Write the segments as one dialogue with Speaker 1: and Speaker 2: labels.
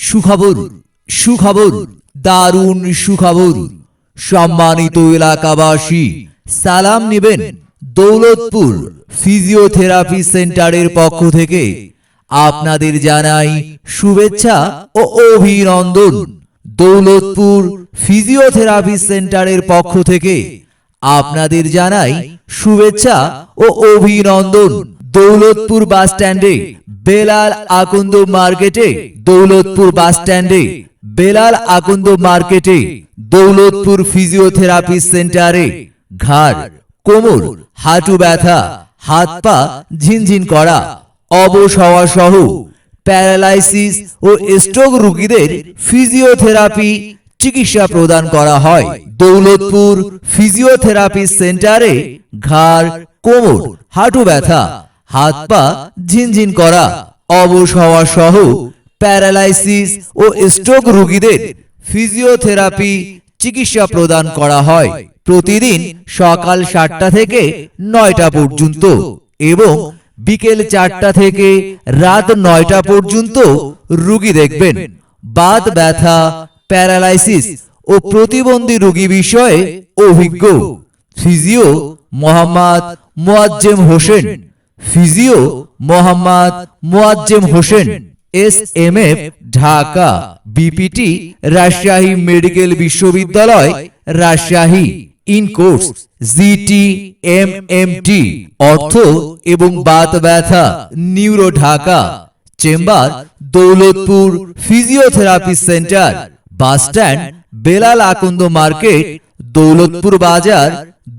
Speaker 1: সুখবর সুখবর, দারুণ সুখবর। সম্মানিত এলাকাবাসী, সালাম নেবেন দৌলতপুর ফিজিওথেরাপি সেন্টারের পক্ষ থেকে। আপনাদের জানাই শুভেচ্ছা ও অভিনন্দন। দৌলতপুর ফিজিওথেরাপি সেন্টারের পক্ষ থেকে আপনাদের জানাই শুভেচ্ছা ও অভিনন্দন। দৌলতপুর বাস স্ট্যান্ডে বেলাল আকন্দ মার্কেটে, দৌলতপুর বাস স্ট্যান্ডে। বেলাল আকন্দ মার্কেটে, দৌলতপুর ফিজিওথেরাপি সেন্টারে। ঘাড়, কোমর, হাঁটু ব্যথা, হাত পা ঝিনঝিন করা। অবশ সহ প্যারালাইসিস ও স্ট্রোক রোগীদের ফিজিওথেরাপি চিকিৎসা প্রদান করা হয়। দৌলতপুর ফিজিওথেরাপি সেন্টারে ঘাড়, কোমর, হাঁটু ব্যথা হাত পা ঝিনঝিন করা, অবশ হওয়া সহ প্যারালাইসিস ও স্ট্রোক রোগীদের ফিজিওথেরাপি চিকিৎসা প্রদান করা হয় প্রতিদিন সকাল সাতটা থেকে নয়টা পর্যন্ত এবং বিকেল চারটা থেকে রাত নয়টা পর্যন্ত রুগী দেখবেন। বাত, ব্যথা, প্যারালাইসিস ও প্রতিবন্ধী রোগী বিষয়ে অভিজ্ঞ physio Mohammad Moazzem Hossain. Physio Mohammad Moazzem Hossain, S M F, Dhaka, BPT, Rajshahi medical বিশ্ববিদ্যালয়, Rajshahi, in course GT M M T, অর্থ এবং বাত ব্যথা, neuro Dhaka, chamber, Daulatpur, physiotherapy centre, bus stand, Belal Akanda market, Daulatpur বাজার,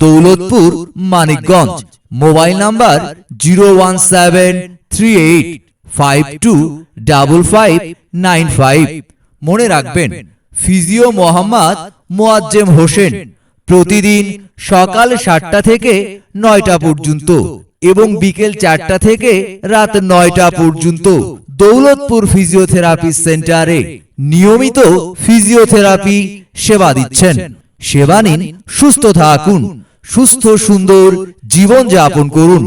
Speaker 1: Daulatpur, Manikganj. Mobile number zero one seven three eight five two double five nine five. মনে রাখবেন, physio Mohammad Moazzem Hossain প্রতিদিন সকাল সাতটা থেকে নয়টা পর্যন্ত এবং বিকেল চারটা থেকে রাত নয়টা পর্যন্ত দৌলতপুর ফিজিওথেরাপি সেন্টারে নিয়মিত ফিজিওথেরাপি সেবা দিচ্ছেন। সেবা নিন, সুস্থ থাকুন। সুস্থ সুন্দর জীবন যাপন করুন।